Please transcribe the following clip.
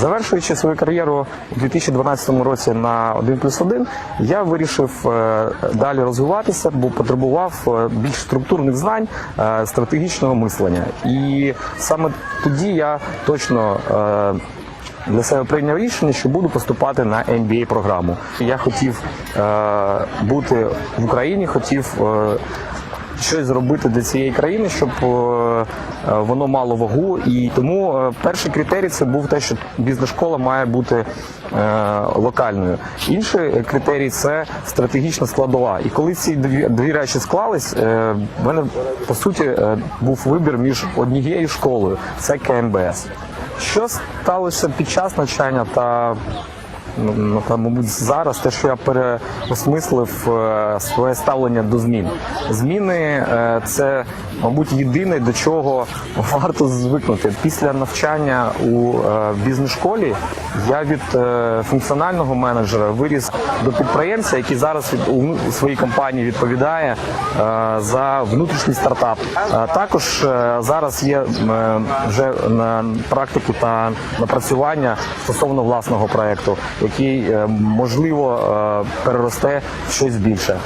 Завершуючи свою кар'єру у 2012 році на 1 плюс 1, я вирішив е, далі розвиватися, бо потребував е, більш структурних знань, е, стратегічного мислення. І саме тоді я точно для себе прийняв рішення, що буду поступати на MBA програму. Я хотів бути в Україні, хотів. Щось зробити для цієї країни, щоб е, е, воно мало вагу. І тому е, перший критерій це був те, що бізнес-школа має бути локальною. Інший критерій це стратегічна складова. І коли ці дві, дві речі склались, в мене по суті був вибір між однією школою це КМБС. Що сталося під час навчання та Ну, напевно, мабуть, зараз те, що я переосмислив е, своє ставлення до змін. Зміни е, це, мабуть, єдине, до чого варто звикнути. Після навчання у е, бізнес-школі я від функціонального менеджера виріс до підприємця, який зараз від- у своїй компанії відповідає за внутрішній стартап. Також зараз є вже на практику та напрацювання стосовно власного проекту, який е, можливо е, переросте в щось більше.